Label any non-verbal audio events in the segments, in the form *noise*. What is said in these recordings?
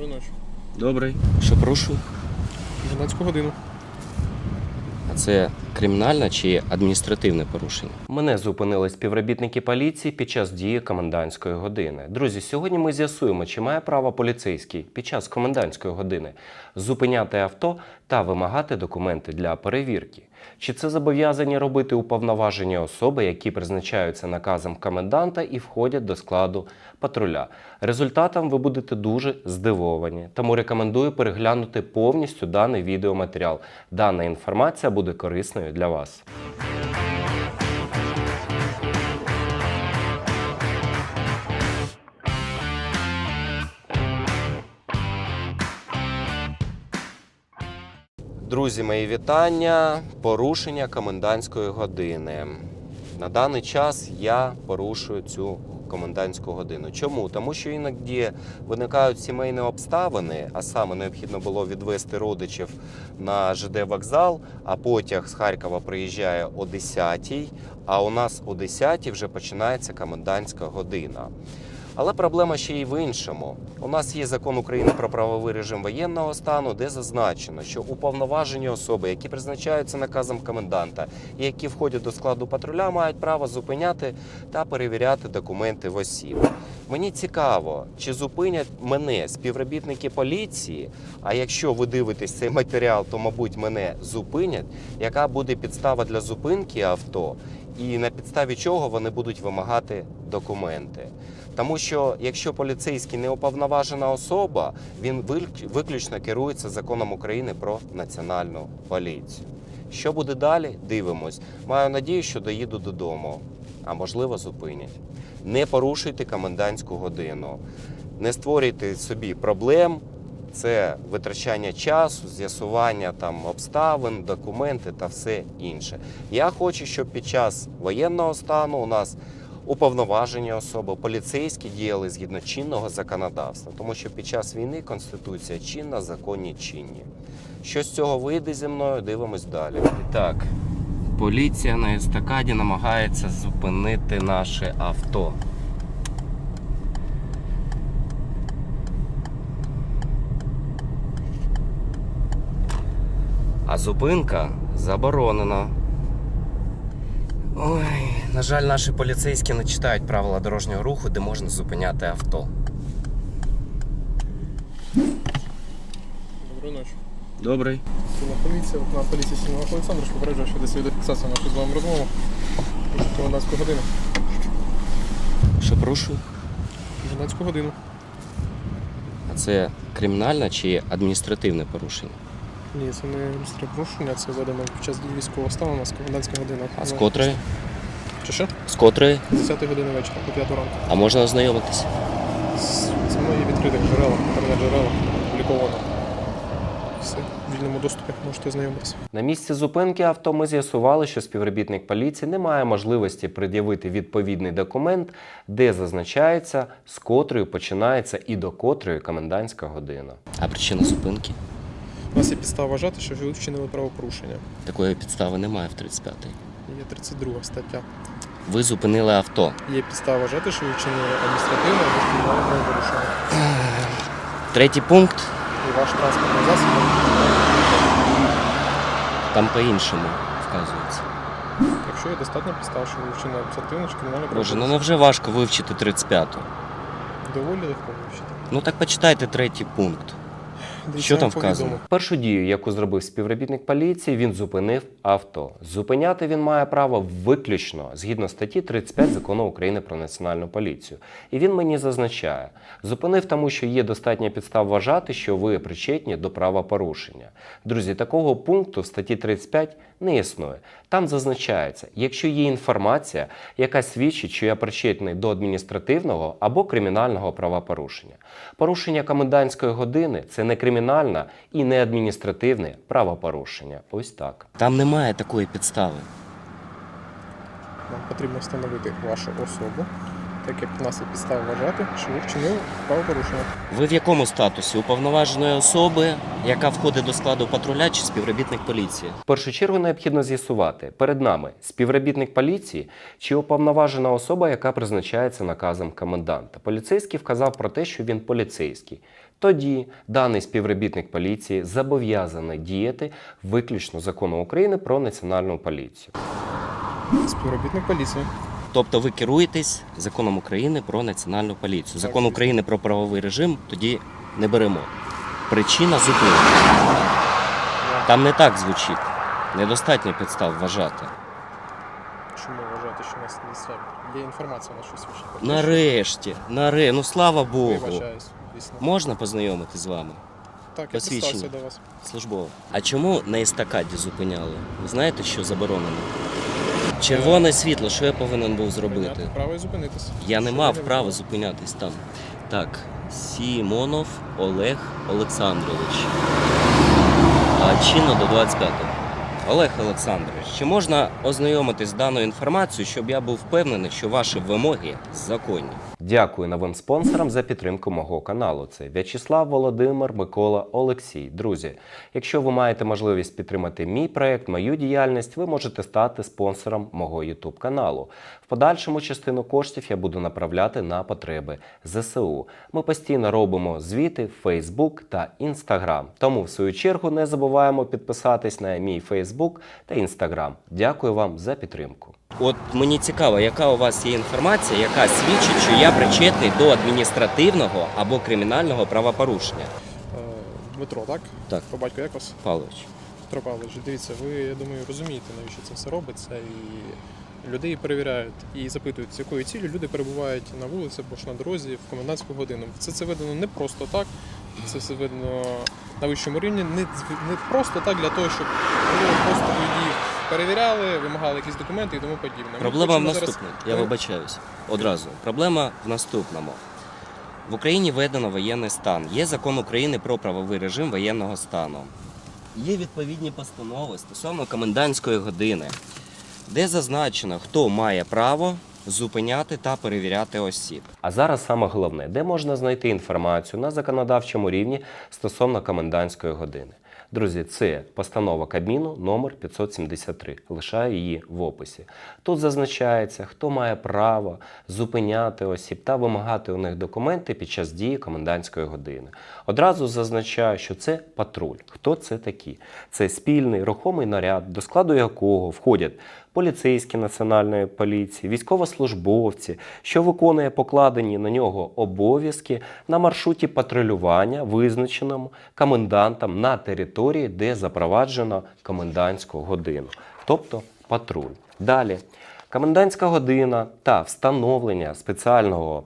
Доброї ночі. Добрий. Що прошу? 12 годину. А це кримінальне чи адміністративне порушення? Мене зупинили співробітники поліції під час дії комендантської години. Друзі, сьогодні ми з'ясуємо, чи має право поліцейський під час комендантської години зупиняти авто та вимагати документи для перевірки. Чи це зобов'язані робити уповноважені особи, які призначаються наказом коменданта і входять до складу патруля? Результатом ви будете дуже здивовані, тому рекомендую переглянути повністю даний відеоматеріал. Дана інформація буде корисною для вас. Друзі, мої вітання. Порушення комендантської години. На даний час я порушую цю комендантську годину. Чому? Тому що іноді виникають сімейні обставини, а саме необхідно було відвести родичів на ЖД вокзал, а потяг з Харкова приїжджає о 10-й, а у нас о 10-й вже починається комендантська година. Але проблема ще й в іншому. У нас є закон України про правовий режим воєнного стану, де зазначено, що уповноважені особи, які призначаються наказом коменданта і які входять до складу патруля, мають право зупиняти та перевіряти документи в осіб. Мені цікаво, чи зупинять мене співробітники поліції. А якщо ви дивитесь цей матеріал, то мабуть мене зупинять. Яка буде підстава для зупинки авто, і на підставі чого вони будуть вимагати документи? Тому що якщо поліцейський не уповноважена особа, він виключно керується законом України про національну поліцію. Що буде далі? Дивимось. Маю надію, що доїду додому, а можливо, зупинять. Не порушуйте комендантську годину, не створюйте собі проблем. Це витрачання часу, з'ясування там обставин, документи та все інше. Я хочу, щоб під час воєнного стану у нас уповноважені особи, поліцейські діяли згідно чинного законодавства, тому що під час війни конституція чинна, законні чинні. Що з цього вийде зі мною, дивимось далі. І так, поліція на естакаді намагається зупинити наше авто. А зупинка заборонена. Ой, на жаль, наші поліцейські не читають правила дорожнього руху, де можна зупиняти авто. Доброї ночі. Добрий. Сильна поліція, на поліції Сільного Олександрович попереджує, що десь відеофіксація нашу з вами розмову. Прошу комендантську годину. Що прошу? 12 годину. А це кримінальне чи адміністративне порушення? Ні, це не адміністративне порушення, це введено під час військового стану у нас комендантська година. А з котрої? Чи що? З котрої? З 10 години вечора, по 5 ранку. А можна ознайомитися? Це мої відкритих джерелах, інтернет-джерелах, опубліковано. Все, в вільному доступі можете знайомитися. На місці зупинки авто ми з'ясували, що співробітник поліції не має можливості пред'явити відповідний документ, де зазначається, з котрої починається і до котрої комендантська година. А причина зупинки? У нас є підстава вважати, що ви вчинили правопорушення. Такої підстави немає в 35-й. Є 32 стаття. Ви зупинили авто. Є підстава вважати, що ви вчинили адміністративне або кримінальне правопорушення. Третій пункт І ваш транспортний засіб там по-іншому вказується. Якщо є достатньо підстав, що ви вчинили адміністративне чи кримінальне Боже, ну правопорушення, невже важко вивчити 35-ту? доволі легко вивчити. Ну так почитайте третій пункт. Дивіться, Що там вам вказано? Першу дію, яку зробив співробітник поліції, він зупинив авто. Зупиняти він має право виключно згідно статті 35 закону України про національну поліцію. І він мені зазначає: зупинив тому, що є достатня підстав вважати, що ви причетні до правопорушення. Друзі, такого пункту в статті 35 не існує. Там зазначається, якщо є інформація, яка свідчить, що я причетний до адміністративного або кримінального правопорушення. Порушення комендантської години це не кримінальне і не адміністративне правопорушення. Ось так. Там немає такої підстави. Нам потрібно встановити вашу особу, так як в нас є підстава вважати, що ви вчинили правопорушення. Ви в якому статусі? Уповноваженої особи, яка входить до складу патруля чи співробітник поліції? В першу чергу необхідно з'ясувати перед нами співробітник поліції чи уповноважена особа, яка призначається наказом коменданта. Поліцейський вказав про те, що він поліцейський. Тоді даний співробітник поліції зобов'язаний діяти виключно закону України про національну поліцію. Співробітник поліції. Тобто ви керуєтесь законом України про національну поліцію. Закон України про правовий режим тоді не беремо. Причина зупинки. Там не так звучить. Недостатньо підстав вважати. Чому вважати, що нас не? Є інформація на щось. Нарешті, наре, ну слава Богу. Вибачаюсь, дійсно. Можна познайомитись з вами? Так, я посвідчення. підставився до вас. Службово. А чому на естакаді зупиняли? Ви знаєте, що заборонено? Червоне світло, що я повинен був зробити? Прийняти право і зупинитися. Я не мав права зупинятись там. Так, Сімонов Олег Олександрович. А чинно до 25-го. Олег Олександрович, чи можна ознайомитись з даною інформацією, щоб я був впевнений, що ваші вимоги законні? Дякую новим спонсорам за підтримку мого каналу. Це В'ячеслав, Володимир, Микола, Олексій. Друзі, якщо ви маєте можливість підтримати мій проект, мою діяльність, ви можете стати спонсором мого YouTube каналу. В подальшому частину коштів я буду направляти на потреби ЗСУ. Ми постійно робимо звіти в Facebook та Instagram. Тому, в свою чергу, не забуваємо підписатись на мій Facebook та Instagram. Дякую вам за підтримку. От мені цікаво, яка у вас є інформація, яка свідчить, що я причетний до адміністративного або кримінального правопорушення. Е, Дмитро, так? Так. По батьку як вас? Павлович. Петро Павлович, дивіться, ви, я думаю, розумієте, навіщо це все робиться. І людей перевіряють і запитують, з якою ціллю люди перебувають на вулиці або ж на дорозі в комендантську годину. Це це видано не просто так, це все видно на вищому рівні, не, не просто так для того, щоб було просто водіїв перевіряли, вимагали якісь документи і тому подібне. Ми Проблема в хочемо зараз- наступному. Я Ми- вибачаюсь одразу. Проблема в наступному. В Україні введено воєнний стан. Є закон України про правовий режим воєнного стану. Є відповідні постанови стосовно комендантської години, де зазначено, хто має право зупиняти та перевіряти осіб. А зараз саме головне, де можна знайти інформацію на законодавчому рівні стосовно комендантської години. Друзі, це постанова Кабміну номер 573. Лишаю її в описі. Тут зазначається, хто має право зупиняти осіб та вимагати у них документи під час дії комендантської години. Одразу зазначаю, що це патруль. Хто це такі? Це спільний рухомий наряд, до складу якого входять поліцейські національної поліції, військовослужбовці, що виконує покладені на нього обов'язки на маршруті патрулювання, визначеному комендантом на території, де запроваджено комендантську годину, тобто патруль. Далі комендантська година та встановлення спеціального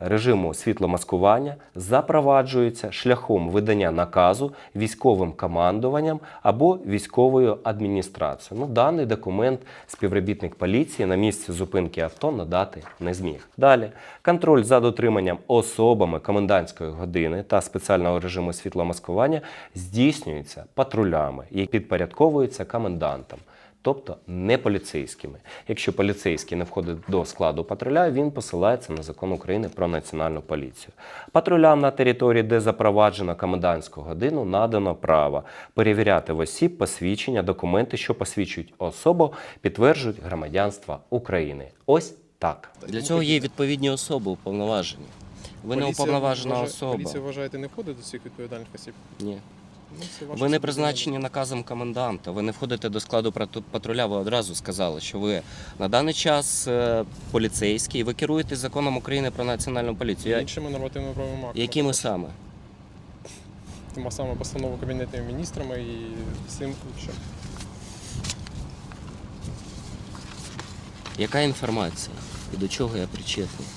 режиму світломаскування запроваджується шляхом видання наказу військовим командуванням або військовою адміністрацією. Ну, даний документ співробітник поліції на місці зупинки авто надати не зміг. Далі контроль за дотриманням особами комендантської години та спеціального режиму світломаскування здійснюється патрулями, які підпорядковуються комендантам тобто не поліцейськими. Якщо поліцейський не входить до складу патруля, він посилається на закон України про національну поліцію. Патрулям на території, де запроваджено комендантську годину, надано право перевіряти в осіб посвідчення, документи, що посвідчують особу, підтверджують громадянство України. Ось так. Для цього є відповідні особи уповноважені. Ви не уповноважена особа. Поліція вважаєте не входить до цих відповідальних осіб? Ні. Ну, Ви не призначені наказом коменданта, ви не входите до складу патруля. Ви одразу сказали, що ви на даний час е, поліцейський, ви керуєтесь законом України про національну поліцію. Іншими нормативними правовими актами. Якими саме? Тима саме постанову Кабінетними міністрами і всім іншим. Яка інформація? І до чого я причетний?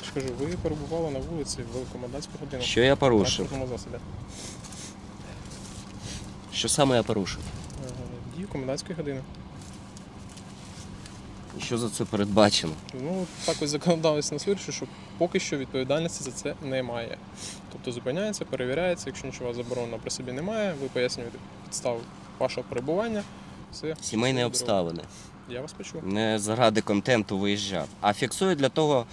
Я ж кажу, ви перебували на вулиці в комендантську годину. Що я порушив? Що саме я порушив? Е, Дію комендантської години. І що за це передбачено? Ну, так ось законодавець нас вирішив, що поки що відповідальності за це немає. Тобто зупиняється, перевіряється, якщо нічого забороненого при собі немає, ви пояснюєте підставу вашого перебування. Все. Сімейні обставини. Я вас почув. Не заради контенту виїжджав. А фіксую для того,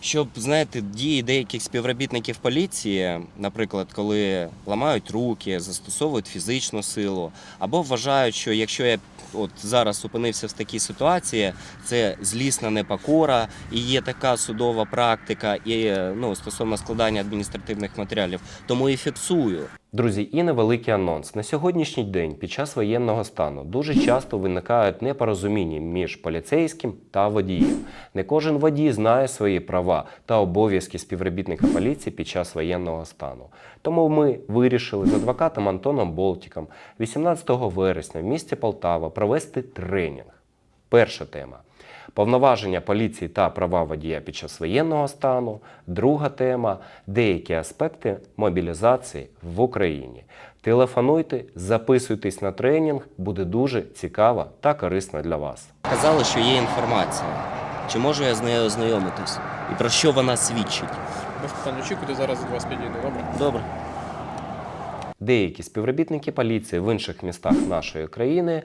щоб знаєте, дії деяких співробітників поліції, наприклад, коли ламають руки, застосовують фізичну силу, або вважають, що якщо я от зараз опинився в такій ситуації, це злісна непокора, і є така судова практика, і е, ну стосовно складання адміністративних матеріалів, тому і фіксую. Друзі, і невеликий анонс. На сьогоднішній день під час воєнного стану дуже часто виникають непорозуміння між поліцейським та водієм. Не кожен водій знає свої права та обов'язки співробітника поліції під час воєнного стану. Тому ми вирішили з адвокатом Антоном Болтіком 18 вересня в місті Полтава провести тренінг. Перша тема. Повноваження поліції та права водія під час воєнного стану. Друга тема деякі аспекти мобілізації в Україні. Телефонуйте, записуйтесь на тренінг, буде дуже цікаво та корисно для вас. Казали, що є інформація. Чи можу я з нею ознайомитись? І про що вона свідчить? Без питань очікуйте, зараз від вас підійду, добре? Добре. Деякі співробітники поліції в інших містах нашої країни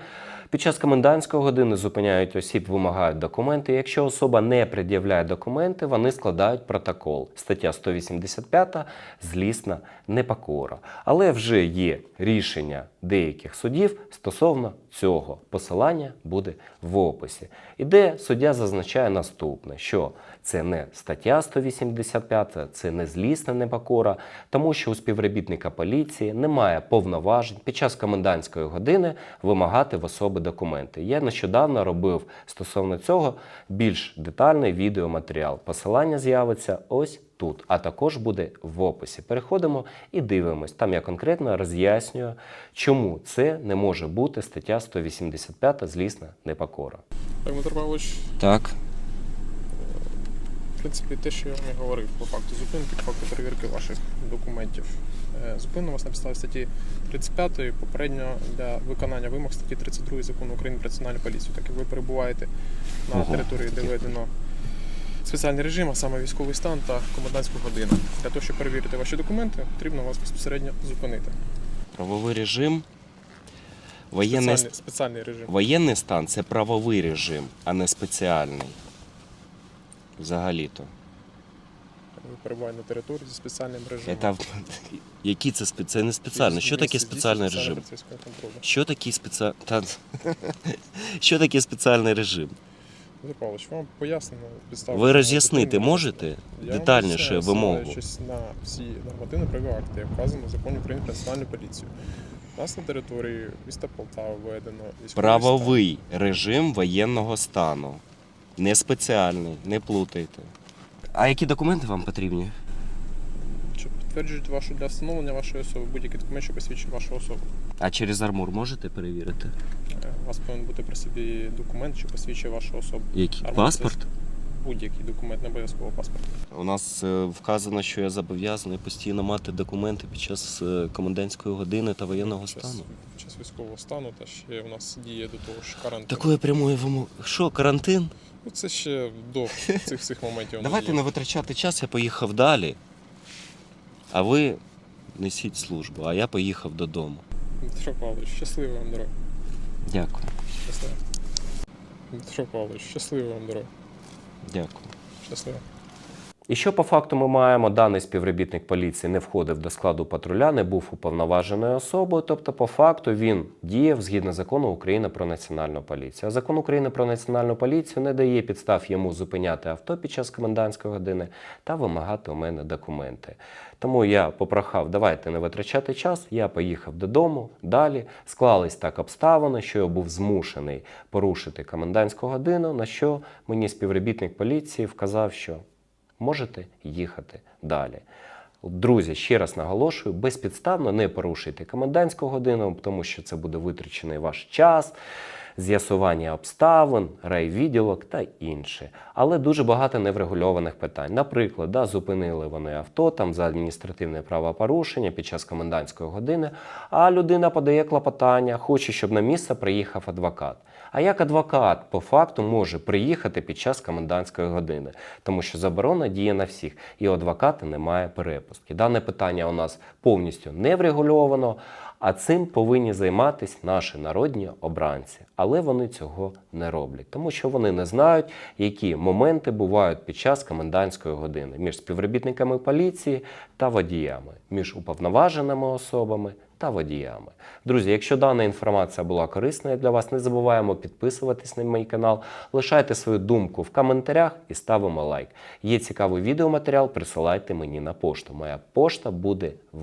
під час комендантської години зупиняють осіб, вимагають документи. Якщо особа не пред'являє документи, вони складають протокол. Стаття 185 злісна непокора. Але вже є рішення деяких судів стосовно цього. Посилання буде в описі. І де суддя зазначає наступне, що це не стаття 185, це не злісна непокора, тому що у співробітника поліції немає повноважень під час комендантської години вимагати в особи документи. Я нещодавно робив стосовно цього більш детальний відеоматеріал. Посилання з'явиться ось тут, а також буде в описі. Переходимо і дивимось. Там я конкретно роз'яснюю, чому це не може бути стаття 185 злісна непокора. Так, Дмитро Павлович, Так. В принципі, те, що я вам і говорив по факту зупинки, по факту перевірки ваших документів. Е, Зупинено вас на підставі статті 35 попередньо для виконання вимог статті 32 закону України про національну поліцію, так як ви перебуваєте на Ого. території, де введено спеціальний режим, а саме військовий стан та комендантську годину. Для того, щоб перевірити ваші документи, потрібно вас безпосередньо зупинити. Правовий режим. Воєнний, Спеціальний, спеціальний режим. воєнний стан це правовий режим, а не спеціальний. Взагалі-то. Ви перебуваєте на території зі спеціальним режимом. Це, які це спе- це не спеціальний. Що таке спеціальний режим? Що таке спеціальний. Що таке спеціальний режим? Дмитро Павлович, вам пояснено підстави. Ви роз'яснити можете детальніше вимогу? ссилаючись на всі нормативні правові акти, як вказано в законі України про національну поліцію. У нас на території міста Полтава введено військовий стан. Правовий режим воєнного стану. Не спеціальний, не плутайте. А які документи вам потрібні? Що підтверджують вашу для встановлення вашої особи будь-який документ, що посвідчує вашу особу. А через армур можете перевірити? Е, У вас повинен бути при собі документ, що посвідчує вашу особу. Який? Армур Паспорт? це Будь-який документ, не обов'язково паспорт. У нас е, вказано, що я зобов'язаний постійно мати документи під час е, комендантської години та воєнного Під час- стану. Під час військового стану та ще у нас діє до того ж карантин. Такої прямої вимоги. Що, карантин? Ну, це ще до *laughs* цих всіх моментів. Давайте не витрачати час, я поїхав далі. А ви несіть службу, а я поїхав додому. Дмитро Павлович, щасливий вам дорога. Дякую. Щасливо. Дмитро Павлович, щасливий вам дорога. Дякую. Щасливо. І що по факту ми маємо? Даний співробітник поліції не входив до складу патруля, не був уповноваженою особою. Тобто, по факту він діяв згідно закону України про національну поліцію. А закон України про національну поліцію не дає підстав йому зупиняти авто під час комендантської години та вимагати у мене документи. Тому я попрохав, давайте не витрачати час. Я поїхав додому. Далі склались так обставини, що я був змушений порушити комендантську годину. На що мені співробітник поліції вказав, що можете їхати далі. Друзі, ще раз наголошую, безпідставно не порушуйте комендантську годину, тому що це буде витрачений ваш час, з'ясування обставин, райвідділок та інше. Але дуже багато неврегульованих питань. Наприклад, да, зупинили вони авто там за адміністративне правопорушення під час комендантської години, а людина подає клопотання, хоче, щоб на місце приїхав адвокат. А як адвокат по факту може приїхати під час комендантської години, тому що заборона діє на всіх, і у адвоката немає перепустки. Дане питання у нас повністю не врегульовано, а цим повинні займатися наші народні обранці. Але вони цього не роблять, тому що вони не знають, які моменти бувають під час комендантської години між співробітниками поліції та водіями, між уповноваженими особами та водіями. Друзі, якщо дана інформація була корисною для вас, не забуваємо підписуватись на мій канал, лишайте свою думку в коментарях і ставимо лайк. Є цікавий відеоматеріал, присилайте мені на пошту. Моя пошта буде в